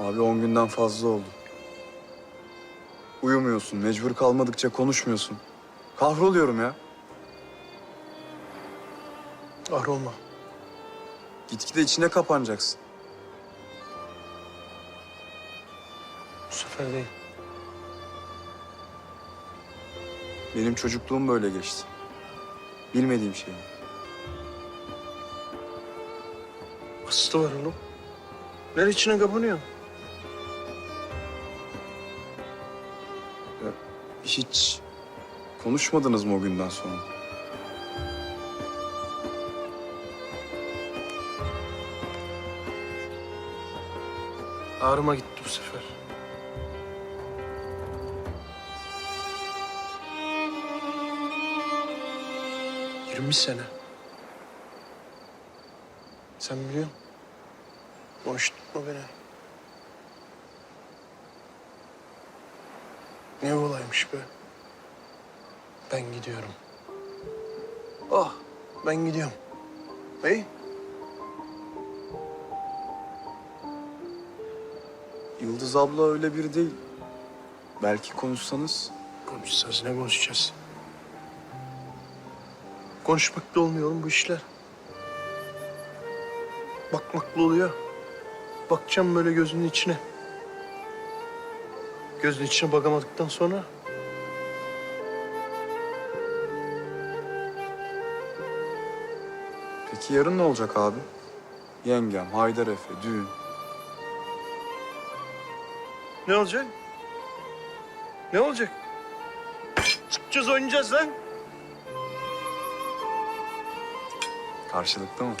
Abi on günden fazla oldu. Uyumuyorsun, mecbur kalmadıkça konuşmuyorsun. Kahroluyorum ya. Ar olma. Gitgide içine kapanacaksın. Bu sefer değil. Benim çocukluğum böyle geçti. Bilmediğim şey. Aslı var oğlum. Ver içine kapanıyor. Hiç konuşmadınız mı o günden sonra? Ağrıma gitti bu sefer. Yirmi sene. Sen biliyorsun. Konuşturma beni. Ne olaymış be? Ben gidiyorum. Oh, ben gidiyorum. Hey, Yıldız abla öyle biri değil. Belki konuşsanız konuşacağız. Ne konuşacağız? Konuşmakla olmuyor oğlum bu işler. Bakmakla oluyor. Bakacağım böyle gözünün içine. Gözünün içine bakamadıktan sonra Peki yarın ne olacak abi? Yengem, Haydar Efe, düğün. ne olacak? Ne olacak? Çıkacağız oynayacağız lan. Karşılıklı mı?